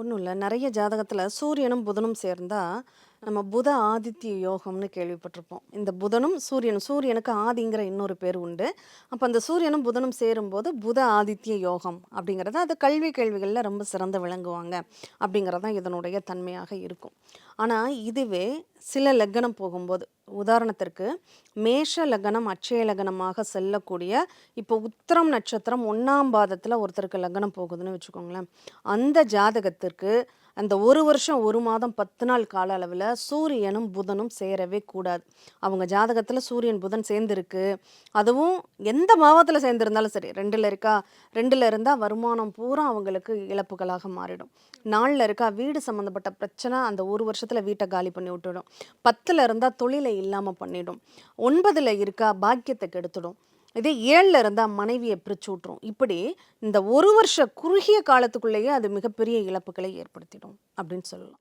ஒன்றும் இல்லை. நிறைய ஜாதகத்தில் சூரியனும் புதனும் சேர்ந்தா நம்ம புத ஆதித்ய யோகம்னு கேள்விப்பட்டிருப்போம். இந்த புதனும் சூரியனும் சூரியனுக்கு ஆதிங்கிற இன்னொரு பேர் உண்டு. அப்போ அந்த சூரியனும் புதனும் சேரும்போது புத ஆதித்ய யோகம் அப்படிங்கிறது அது கல்வி கேள்விகளில் ரொம்ப சிறந்து விளங்குவாங்க அப்படிங்கிறது தான் இதனுடைய தன்மையாக இருக்கும். ஆனால் இதுவே சில லக்னம் போகும்போது உதாரணத்திற்கு மேஷ லக்னம் அட்சய லக்னமாக செல்லக்கூடிய இப்போ உத்திரம் நட்சத்திரம் ஒன்றாம் பாதத்தில் ஒருத்தருக்கு லக்னம் போகுதுன்னு வச்சுக்கோங்களேன். அந்த ஜாதகத்திற்கு அந்த ஒரு வருஷம் ஒரு மாதம் பத்து நாள் கால அளவில் சூரியனும் புதனும் சேரவே கூடாது. அவங்க ஜாதகத்தில் சூரியன் புதன் சேர்ந்துருக்கு. அதுவும் எந்த மாதத்தில் சேர்ந்துருந்தாலும் சரி ரெண்டில் இருக்கா ரெண்டில் இருந்தால் வருமானம் பூரா அவங்களுக்கு இழப்புகளாக மாறிடும். நாளில் இருக்கா வீடு சம்மந்தப்பட்ட பிரச்சனை அந்த ஒரு வருஷத்தில் வீட்டை காலி பண்ணி விட்டுடும். பத்தில் இருந்தால் தொழிலை இல்லாமல் பண்ணிடும். ஒன்பதில் இருக்கா பாக்கியத்தை கெடுத்துடும். இதே ஏழில் இருந்தால் மனைவியை பிரிச்சு விட்ரும் இப்படி இந்த ஒரு வருஷ குறுகிய காலத்துக்குள்ளேயே அது மிகப்பெரிய இழப்புகளை ஏற்படுத்திடும் அப்படின்னு சொல்லலாம்.